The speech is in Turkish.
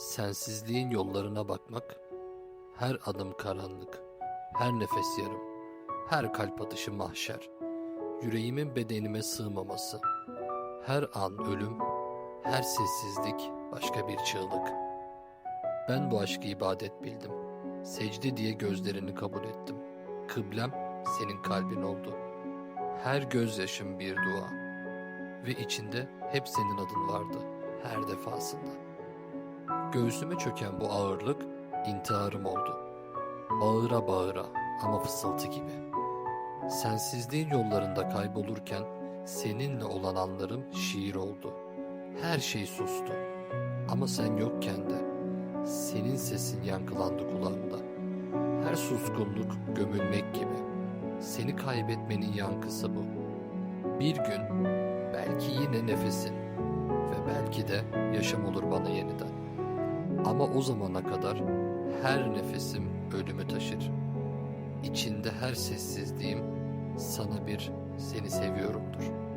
Sensizliğin yollarına bakmak, her adım karanlık, her nefes yarım, her kalp atışı mahşer, yüreğimin bedenime sığmaması, her an ölüm, her sessizlik başka bir çığlık. Ben bu aşkı ibadet bildim. Secde diye gözlerini kabul ettim. Kıblem senin kalbin oldu. Her gözyaşım bir dua. Ve içinde hep senin adın vardı her defasında. Göğsüme çöken bu ağırlık intiharım oldu. Bağıra bağıra ama fısıltı gibi. Sensizliğin yollarında kaybolurken seninle olan anlarım şiir oldu. Her şey sustu. Ama sen yokken de senin sesin yankılandı kulağımda. Her suskunluk gömülmek gibi. Seni kaybetmenin yankısı bu. Bir gün belki yine nefesin ve belki de yaşam olur bana yeniden. Ama o zamana kadar her nefesim ölümü taşır. İçinde her sessizliğim sana bir seni seviyorumdur.''